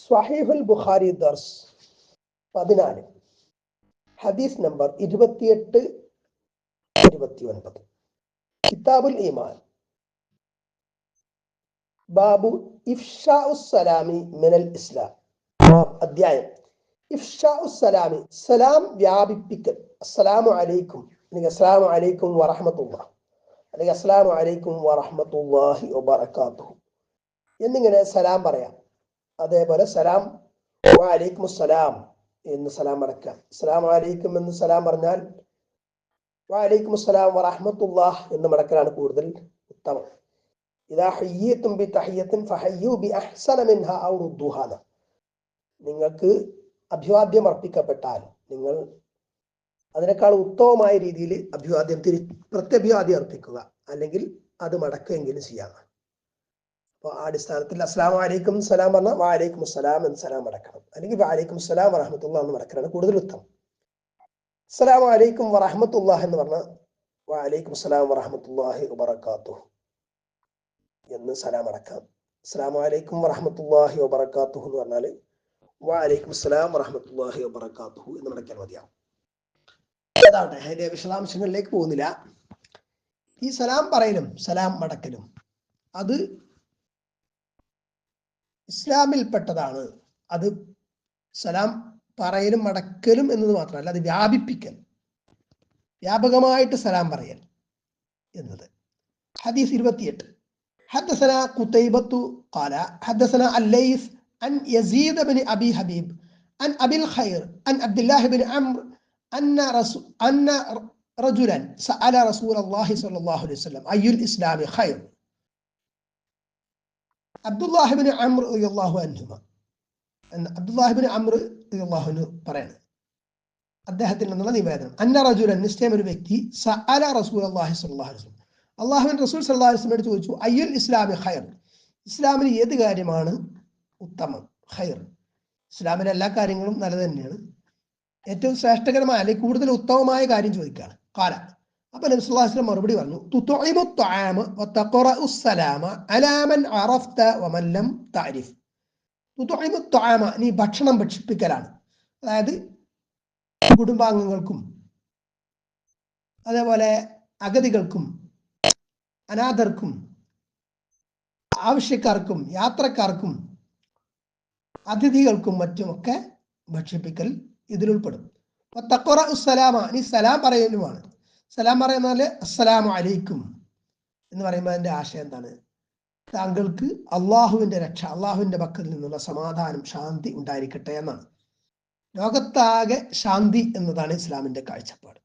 സ്വഹീഹുൽ ബുഖാരി ദർസ് പതിനാല്. ഹദീസ് നമ്പർ ഇരുപത്തിയെട്ട് ഇരുപത്തി ഒൻപത് കിതാബുൽ ഈമാൻ. ബാബു ഇഫ്ഷാഉസ്സലാമി മിനൽ ഇസ്ലാം. അധ്യായം. ഇഫ്ഷാഉസ്സലാമി സലാം വ്യാപിപ്പിക്കൽ. അസ്സലാമു അലൈക്കും. അല്ലെങ്കിൽ അസ്സലാമു അലൈക്കും വറഹമത്തുള്ള അല്ലെങ്കിൽ അസ്സലാമു അലൈക്കും വറഹമത്തുല്ലാഹി വബറകാതുഹു. എന്നിങ്ങനെ സലാം പറയാം. അതേപോലെ സലാം വലൈക്കും സലാം എന്ന് സലാം അടക്കാം സലാം അലൈക്കും എന്ന് സലാം പറഞ്ഞാൽ വലൈക്കും സലാം വറഹമത്തുല്ലാഹ് എന്ന് മടക്കലാണ് കൂടുതൽ ഉത്തമം. ബി ഫഹയ്യു ബി ഔ നിങ്ങൾക്ക് അഭിവാദ്യം അർപ്പിക്കപ്പെട്ടാൽ നിങ്ങൾ അതിനേക്കാൾ ഉത്തമമായ രീതിയിൽ അഭിവാദ്യം തിരി പ്രത്യഭിവാദ്യം അർപ്പിക്കുക. അല്ലെങ്കിൽ അത് മടക്കുകയെങ്കിലും ചെയ്യാം. അപ്പോൾ അടിസ്ഥാനത്തിൽ അസ്ലാം വലൈക്കും സലാം പറഞ്ഞാൽ വാലൈക്കും അസ്സലാം എന്ന് സലാം അടക്കണം. അല്ലെങ്കിൽ വാലൈക്കും സലാം വറഹമത്തുള്ള എന്ന് അടക്കണം കൂടുതൽ ഉത്തമം. അസ്സലാം വലൈക്കും വറഹമത്തുള്ള എന്ന് പറഞ്ഞാൽ വാലൈക്കും അസ്സലാം വറഹമത്തുല്ലാഹി വബറകാത്തു എന്ന് സലാം അടക്കാം. അസ്സലാം വലൈക്കും വറഹമത്തുല്ലാഹി വബറക്കാത്തു എന്ന് പറഞ്ഞാൽ വാലൈക്കും അസ്സലാം വറഹമത്തുല്ലാഹി വബറക്കാത്തു എന്ന് നടക്കാൻ മതിയാവും. അതാവട്ടെ അതിന്റെ വിശദാംശങ്ങളിലേക്ക് പോകുന്നില്ല. ഈ സലാം പറയലും സലാം മടക്കലും അത് ഇസ്ലാമിൽപ്പെട്ടതാണ് അത് സലാം പറയലും മടക്കലും എന്നത് മാത്രമല്ല അത് വ്യാപിപ്പിക്കൽ വ്യാപകമായിട്ട് സലാം പറയൽ എന്നത് ഹദീസ് ഇരുപത്തിയെട്ട് حدثنا قتيبة قال حدثنا الليث عن يزيد بن أبي حبيب عن أبي الخير عن عبد الله بن عمرو أن رسول أن رجلا سأل رسول الله صلى الله عليه وسلم أي الإسلام خير അബ്ദുല്ലാഹിബിന് അമ്ര അള്ളാഹു അൻഹുമ അബ്ദുല്ലാഹിബിന് അമ്ര അള്ളാഹുന് പറയാണ് അദ്ദേഹത്തിൽ നിന്നുള്ള നിവേദനം. അന്ന റജുലൻ നിശ്ചയം ഒരു വ്യക്തി സഅല റസൂൽ അള്ളാഹി വസല്ലം. അള്ളാഹുവിൻ റസൂൽ സല്ലാഹു വസല്ലം ചോദിച്ചു അയ്യുൽ ഇസ്ലാമി ഖൈർ? ഇസ്ലാമിന് ഏത് കാര്യമാണ് ഉത്തമം? ഖൈർ. ഇസ്ലാമിലെ എല്ലാ കാര്യങ്ങളും നല്ലത് തന്നെയാണ്. ഏറ്റവും ശ്രേഷ്ഠകരമായ അല്ലെങ്കിൽ കൂടുതൽ ഉത്തമമായ കാര്യം ചോദിക്കുകയാണ്. കാല. അപ്പൊ നബി സല്ലല്ലാഹു അലൈഹി വസല്ലം മറുപടി പറഞ്ഞു നീ ഭക്ഷണം ഭക്ഷിപ്പിക്കലാണ്. അതായത് കുടുംബാംഗങ്ങൾക്കും അതേപോലെ അഗതികൾക്കും അനാഥർക്കും ആവശ്യക്കാർക്കും യാത്രക്കാർക്കും അതിഥികൾക്കും മറ്റുമൊക്കെ ഭക്ഷിപ്പിക്കൽ ഇതിലുൾപ്പെടും. തക്കൊറ സലാമ നീ സലാം പറയലുമാണ് സലാം പറയുന്നത് അസ്സലാമു അലൈക്കും എന്ന് പറയുമ്പോൾ അതിന്റെ ആശയം എന്താണ്? താങ്കൾക്ക് അള്ളാഹുവിന്റെ രക്ഷ അള്ളാഹുവിന്റെ പക്കൽ നിന്നുള്ള സമാധാനം ശാന്തി ഉണ്ടായിരിക്കട്ടെ എന്നാണ്. ലോകത്താകെ ശാന്തി എന്നതാണ് ഇസ്ലാമിന്റെ കാഴ്ചപ്പാട്.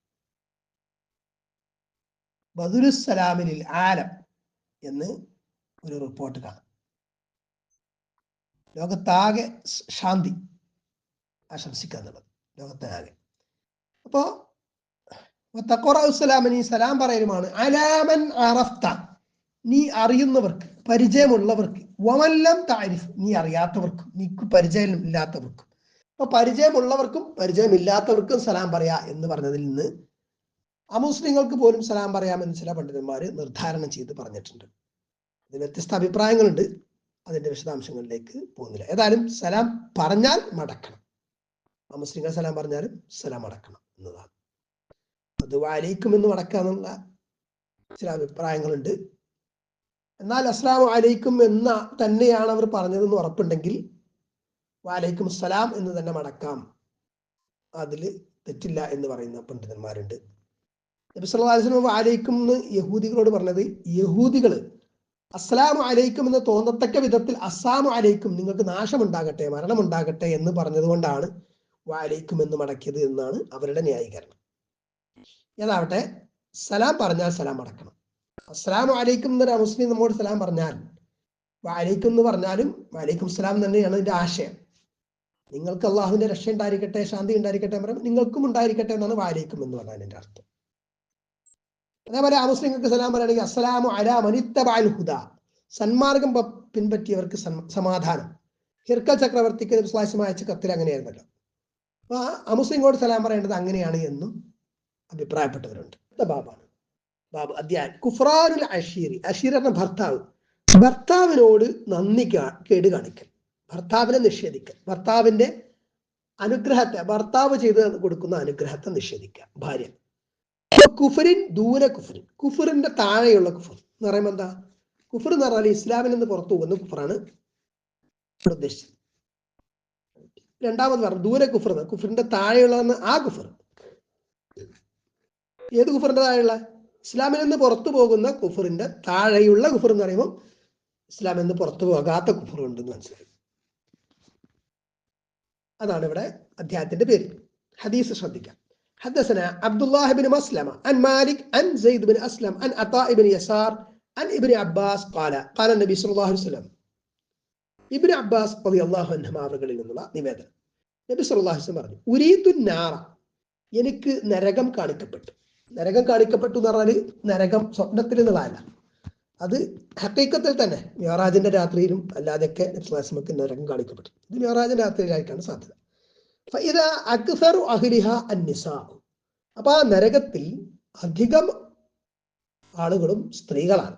ബദുരുസലാമിനിൽ ആലം എന്ന് ഒരു റിപ്പോർട്ട് കാണാം. ലോകത്താകെ ശാന്തി ആശംസിക്കുക എന്നുള്ളത് ലോകത്തിനാകെ അപ്പോ തക്കോറസ്സലാമിനി സലാം പറയലുമാണ് അലാമൻ അറഫ്ത നീ അറിയുന്നവർക്ക് പരിചയമുള്ളവർക്ക് വമല്ലം താരിഫ് നീ അറിയാത്തവർക്കും നീക്ക് പരിചയം ഇല്ലാത്തവർക്കും അപ്പൊ പരിചയമുള്ളവർക്കും പരിചയമില്ലാത്തവർക്കും സലാം പറയാ എന്ന് പറഞ്ഞതിൽ നിന്ന് അമുസ്ലിങ്ങൾക്ക് പോലും സലാം പറയാമെന്ന് ചില പണ്ഡിതന്മാർ നിർദ്ധാരണം ചെയ്ത് പറഞ്ഞിട്ടുണ്ട്. അതിന് വ്യത്യസ്ത അഭിപ്രായങ്ങളുണ്ട്. അതിന്റെ വിശദാംശങ്ങളിലേക്ക് പോകുന്നില്ല. ഏതായാലും സലാം പറഞ്ഞാൽ മടക്കണം. അമുസ്ലിങ്ങൾ സലാം പറഞ്ഞാലും സലാം മടക്കണം എന്നതാണ്. അത് വാലിക്കും എന്ന് മടക്കാന്നുള്ള ചില അഭിപ്രായങ്ങളുണ്ട്. എന്നാൽ അസ്ലാം അലൈക്കും എന്ന തന്നെയാണ് അവർ പറഞ്ഞതെന്ന് ഉറപ്പുണ്ടെങ്കിൽ വാലൈക്കും സലാം എന്ന് തന്നെ മടക്കാം. അതിൽ തെറ്റില്ല എന്ന് പറയുന്ന പണ്ഡിതന്മാരുണ്ട്. നബി വസല്ലം വാലൈക്കും എന്ന് യഹൂദികളോട് പറഞ്ഞത് യഹൂദികൾ അസ്സലാമു ആലയിക്കും എന്ന് തോന്നത്തക്ക വിധത്തിൽ അസ്സാം ആലയിക്കും നിങ്ങൾക്ക് നാശമുണ്ടാകട്ടെ മരണമുണ്ടാകട്ടെ എന്ന് പറഞ്ഞതുകൊണ്ടാണ് വാലൈക്കും എന്ന് മടക്കിയത് എന്നാണ് അവരുടെ ന്യായീകരണം. ഏതാവട്ടെ? സലാം പറഞ്ഞാൽ സലാം അടക്കണം. അസ്സലാമു അലൈക്കും എന്നൊരു മുസ്ലിം നമ്മോട് സലാം പറഞ്ഞാൽ വാലിക്കും എന്ന് പറഞ്ഞാലും വാലിക്കും സലാം തന്നെയാണ് ഇതിന്റെ ആശയം. നിങ്ങൾക്ക് അള്ളാഹുവിന്റെ രക്ഷ ഉണ്ടായിരിക്കട്ടെ ശാന്തി ഉണ്ടായിരിക്കട്ടെ എന്ന് പറയുമ്പോൾ നിങ്ങൾക്കും ഉണ്ടായിരിക്കട്ടെ എന്നാണ് വാലിക്കും എന്ന് പറഞ്ഞാൽ എന്റെ അർത്ഥം. അതേപോലെ ആ മുസ്ലിങ്ങൾക്ക് സലാം പറയുകയാണെങ്കിൽ അസ്സലാമു അലാ മനിത്തബാൽ ഹുദ. സന്മാർഗം പിൻപറ്റിയവർക്ക് സമാധാനം. ഹിർക്കൽ ചക്രവർത്തിക്ക് വിശ്വാസം കത്തിൽ അങ്ങനെയായിരുന്നല്ലോ. അപ്പൊ ആ മുസ്ലിങ്ങളോട് സലാം പറയേണ്ടത് അങ്ങനെയാണ് എന്നും അഭിപ്രായപ്പെട്ടവരുണ്ട്. ബാബാണ്. ബാബ് അധ്യായം. കുഫ്രാനുൽ അഷീറി അഷീർ എന്ന ഭർത്താവ്. ഭർത്താവിനോട് നന്ദി കേട് കാണിക്കൽ. ഭർത്താവിനെ നിഷേധിക്കൽ. ഭർത്താവിന്റെ അനുഗ്രഹത്തെ ഭർത്താവ് ചെയ്ത് കൊടുക്കുന്ന അനുഗ്രഹത്തെ നിഷേധിക്കുക. ഭാര്യ. കുഫറിൻ ദൂര കുഫറിൻ കുഫറിന്റെ താഴെയുള്ള കുഫർ എന്ന് പറയുമ്പോൾ എന്താ? കുഫർ എന്ന് പറഞ്ഞാൽ ഇസ്ലാമിൽ നിന്ന് പുറത്തു പോകുന്ന കുഫറാണ് ഉദ്ദേശിച്ചത്. രണ്ടാമത് പറഞ്ഞു ദൂരെ കുഫർ. കുഫറിന്റെ താഴെയുള്ളതെന്ന് ആ കുഫർ. ഏത് കുഫറിന്റെ താഴെയുള്ള ഇസ്ലാമിൽ നിന്ന് പുറത്തു പോകുന്ന കുഫറിന്റെ താഴെയുള്ള കുഫർ എന്ന് പറയുമ്പോൾ ഇസ്ലാമിൽ നിന്ന് പുറത്തു പോകാത്ത കുഫർ ഉണ്ടെന്ന് മനസ്സിലായി അതാണ് ഇവിടെ അധ്യായത്തിന്റെ പേര് ഹദീസ് ശ്രദ്ധിക്കാം حدثنا عبد الله بن مسلمة عن مالك عن زيد بن أسلم عن عطاء بن يسار عن ابن عباس قال قال النبي صلى الله عليه وسلم ഇബിൻ അബ്ബാസ് റളി അള്ളാഹു അൻഹുമ അവകളിൽ നിന്നുള്ള നിവേദനം നബി സല്ലല്ലാഹു അലൈഹി വസല്ലം പറഞ്ഞു ഉരീതു നാറ എനിക്ക് നരകം കാണിക്കപ്പെട്ടു നരകം കാണിക്കപ്പെട്ടു എന്ന് പറഞ്ഞാൽ നരകം സ്വപ്നത്തിൽ നിന്നുള്ളതല്ല അത് ഹക്കീക്കത്തിൽ തന്നെ മ്യോറാജിന്റെ രാത്രിയിലും അല്ലാതെയൊക്കെ നബി സല്ലല്ലാഹു അലൈഹി നരകം കാണിക്കപ്പെട്ടു. ഇത് മ്യോറാജിന്റെ രാത്രിയിലായിട്ടാണ് സാധ്യത. ഇത് അക്സറു അഹ്ലിഹ അന്നിസാ അപ്പൊ ആ നരകത്തിൽ അധികം ആളുകളും സ്ത്രീകളാണ്.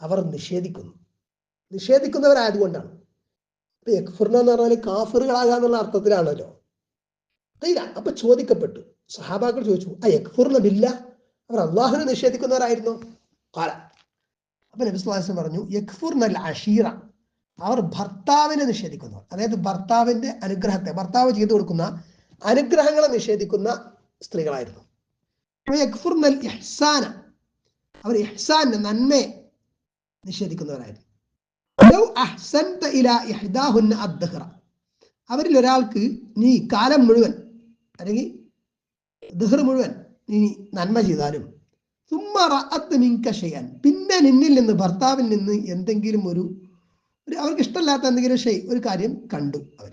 അവർ നിഷേധിക്കുന്നു. നിഷേധിക്കുന്നവരായതുകൊണ്ടാണ്. ഇപ്പൊ എന്ന് പറഞ്ഞാൽ കാഫിറുകളാകാന്നുള്ള അർത്ഥത്തിലാണല്ലോ. തീര അപ്പൊ ചോദിക്കപ്പെട്ടു. സഹാബാക്കൾ ചോദിച്ചു ആ യക്ഫുർന ബില്ല? അവർ അള്ളാഹുനെ നിഷേധിക്കുന്നവരായിരുന്നു. കാല അപ്പൊ നബി സ്വല്ലല്ലാഹു അലൈഹി വസല്ലം പറഞ്ഞു യക്ഫുർനൽ അഷീറ. അവർ ഭർത്താവിനെ നിഷേധിക്കുന്നവർ അതായത് ഭർത്താവിന്റെ അനുഗ്രഹത്തെ ഭർത്താവ് ചെയ്തു കൊടുക്കുന്ന അനുഗ്രഹങ്ങളെ നിഷേധിക്കുന്ന സ്ത്രീകളായിരുന്നു. ഇഹ്സാന അവർ നന്മയെ നിഷേധിക്കുന്നവരായിരുന്നു. അവരിൽ ഒരാൾക്ക് നീ കാലം മുഴുവൻ അല്ലെങ്കിൽ ദഹർ മുഴുവൻ നീ നന്മ ചെയ്താലും. തുമ്മറത്ത് മിങ്ക മിൻക പിന്നെ നിന്നിൽ നിന്ന് ഭർത്താവിൽ നിന്ന് എന്തെങ്കിലും ഒരു ഒരു അവർക്ക് ഇഷ്ടമല്ലാത്ത എന്തെങ്കിലും ഷെയ് ഒരു കാര്യം കണ്ടു അവർ.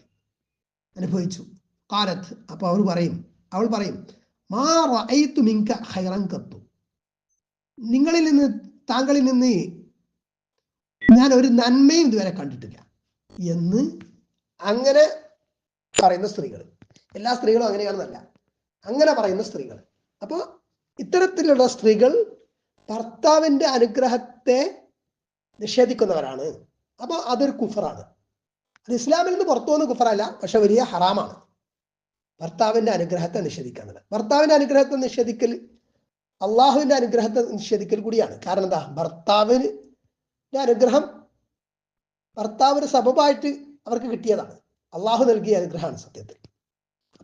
അനുഭവിച്ചു. കാലത്ത് അപ്പൊ അവർ പറയും അവൾ പറയും മാ മിങ്ക ഖൈറൻ കത്തു നിങ്ങളിൽ നിന്ന് താങ്കളിൽ നിന്ന് ഞാൻ ഒരു നന്മയും ഇതുവരെ കണ്ടിട്ടില്ല. എന്ന് അങ്ങനെ പറയുന്ന സ്ത്രീകൾ. എല്ലാ സ്ത്രീകളും അങ്ങനെയാണെന്നല്ല. അങ്ങനെ പറയുന്ന സ്ത്രീകൾ. അപ്പോൾ ഇത്തരത്തിലുള്ള സ്ത്രീകൾ ഭർത്താവിന്റെ അനുഗ്രഹത്തെ നിഷേധിക്കുന്നവരാണ്. അപ്പോൾ അതൊരു കുഫറാണ്. അത് ഇസ്ലാമിൽ നിന്ന് പുറത്തു കുഫറല്ല പക്ഷെ വലിയ ഹറാമാണ്. ഭർത്താവിന്റെ അനുഗ്രഹത്തെ നിഷേധിക്കുന്നത് ഭർത്താവിന്റെ അനുഗ്രഹത്തെ നിഷേധിക്കൽ അള്ളാഹുവിന്റെ അനുഗ്രഹത്തെ നിഷേധിക്കൽ കൂടിയാണ്. കാരണം എന്താ? ഭർത്താവിന് അനുഗ്രഹം ഭർത്താവിന് സബബായിട്ട് അവർക്ക് കിട്ടിയതാണ്. അള്ളാഹു നൽകിയ അനുഗ്രഹമാണ് സത്യത്തിൽ.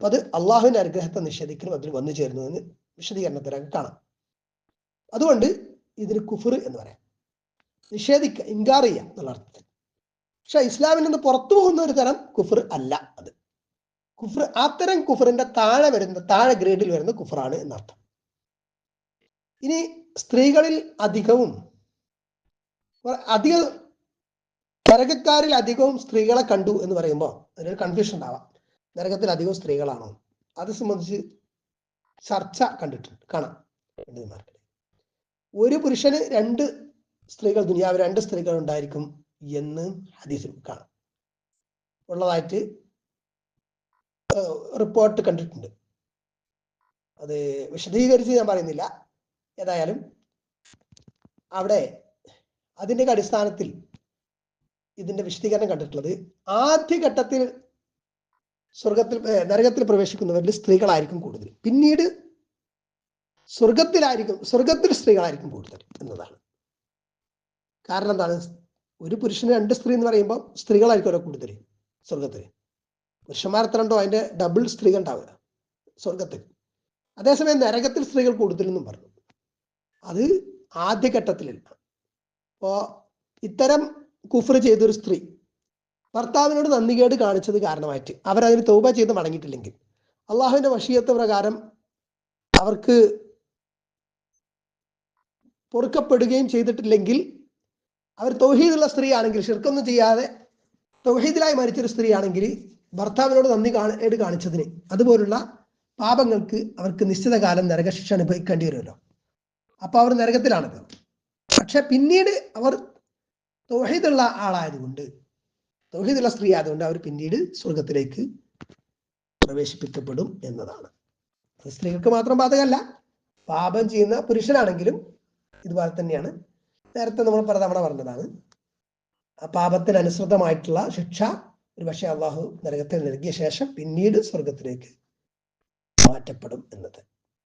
അപ്പൊ അത് അള്ളാഹുവിന്റെ അനുഗ്രഹത്തെ നിഷേധിക്കണം അതിൽ വന്നു ചേരുന്നതെന്ന് വിശദീകരണത്തിലൊക്കെ കാണാം. അതുകൊണ്ട് ഇതിന് കുഫർ എന്ന് പറയാം. നിഷേധിക്കുക ഇൻകാർ ചെയ്യുക എന്നുള്ള അർത്ഥത്തിൽ. പക്ഷെ ഇസ്ലാമിൽ നിന്ന് പുറത്തു പോകുന്ന ഒരു തരം കുഫർ അല്ല അത്. കുഫർ അത്തരം കുഫറിന്റെ താഴെ വരുന്ന താഴെ ഗ്രേഡിൽ വരുന്ന കുഫറാണ് എന്നർത്ഥം. ഇനി സ്ത്രീകളിൽ അധികവും അധിക തരകക്കാരിൽ അധികവും സ്ത്രീകളെ കണ്ടു എന്ന് പറയുമ്പോൾ അതിനൊരു കൺഫ്യൂഷൻ ഉണ്ടാവാം. നരകത്തിൽ അധികം സ്ത്രീകളാണോ? അത് സംബന്ധിച്ച് ചർച്ച കണ്ടിട്ടുണ്ട്. കാണാം ഒരു പുരുഷന് രണ്ട് സ്ത്രീകൾ ദുനിയാവ് രണ്ട് സ്ത്രീകൾ ഉണ്ടായിരിക്കും എന്ന് ഹദീസിൽ കാണാം. ഉള്ളതായിട്ട് റിപ്പോർട്ട് കണ്ടിട്ടുണ്ട്. അത് വിശദീകരിച്ച് ഞാൻ പറയുന്നില്ല. ഏതായാലും അവിടെ അതിന്റെ അടിസ്ഥാനത്തിൽ ഇതിന്റെ വിശദീകരണം കണ്ടിട്ടുള്ളത് ആദ്യഘട്ടത്തിൽ സ്വർഗത്തിൽ നരകത്തിൽ പ്രവേശിക്കുന്നവരിൽ സ്ത്രീകളായിരിക്കും കൂടുതൽ. പിന്നീട് സ്വർഗത്തിലായിരിക്കും സ്വർഗത്തിൽ സ്ത്രീകളായിരിക്കും കൂടുതൽ എന്നതാണ്. കാരണം എന്താണ്? ഒരു പുരുഷന് രണ്ട് സ്ത്രീ എന്ന് പറയുമ്പോൾ സ്ത്രീകളായിരിക്കുമല്ലോ കൂടുതൽ സ്വർഗത്തിൽ പുരുഷന്മാർ എത്ര ഉണ്ടോ? അതിന്റെ ഡബിൾ സ്ത്രീകൾ ഉണ്ടാവുക സ്വർഗത്തിൽ അതേസമയം നരകത്തിൽ സ്ത്രീകൾ കൂടുതലെന്നും പറഞ്ഞു. അത് ആദ്യഘട്ടത്തിലല്ല. അപ്പോ ഇത്തരം കുഫർ ചെയ്തൊരു സ്ത്രീ ഭർത്താവിനോട് നന്ദികേട് കാണിച്ചത് കാരണമായിട്ട് അവരതിന് തൗബ ചെയ്ത് മടങ്ങിയിട്ടില്ലെങ്കിൽ. അള്ളാഹുവിന്റെ വഷീയത്ത് പ്രകാരം അവർക്ക് പൊറുക്കപ്പെടുകയും ചെയ്തിട്ടില്ലെങ്കിൽ അവർ തൗഹീദുള്ള സ്ത്രീ ആണെങ്കിൽ ഷിർക്കൊന്നും ചെയ്യാതെ തൗഹീദിലായി മരിച്ചൊരു സ്ത്രീ ആണെങ്കിൽ ഭർത്താവിനോട് നന്ദി കാണേട് കാണിച്ചതിന് അതുപോലുള്ള പാപങ്ങൾക്ക് അവർക്ക് നിശ്ചിത കാലം നരകശിക്ഷ അനുഭവിക്കേണ്ടി വരുമല്ലോ. അപ്പൊ അവർ നരകത്തിലാണല്ലോ. പക്ഷെ പിന്നീട് അവർ തൗഹീദുള്ള ആളായതുകൊണ്ട് തൗഹീദുള്ള സ്ത്രീ ആയതുകൊണ്ട് അവർ പിന്നീട് സ്വർഗത്തിലേക്ക് പ്രവേശിപ്പിക്കപ്പെടും എന്നതാണ്. അത് സ്ത്രീകൾക്ക് മാത്രം ബാധകമല്ല പാപം ചെയ്യുന്ന പുരുഷനാണെങ്കിലും ഇതുപോലെ തന്നെയാണ്. നേരത്തെ നമ്മൾ പല തവണ പറഞ്ഞതാണ് ആ പാപത്തിന് അനുസൃതമായിട്ടുള്ള ശിക്ഷ ഒരു പക്ഷേ അള്ളാഹു നരകത്തിൽ നൽകിയ ശേഷം പിന്നീട് സ്വർഗത്തിലേക്ക് മാറ്റപ്പെടും എന്നത്.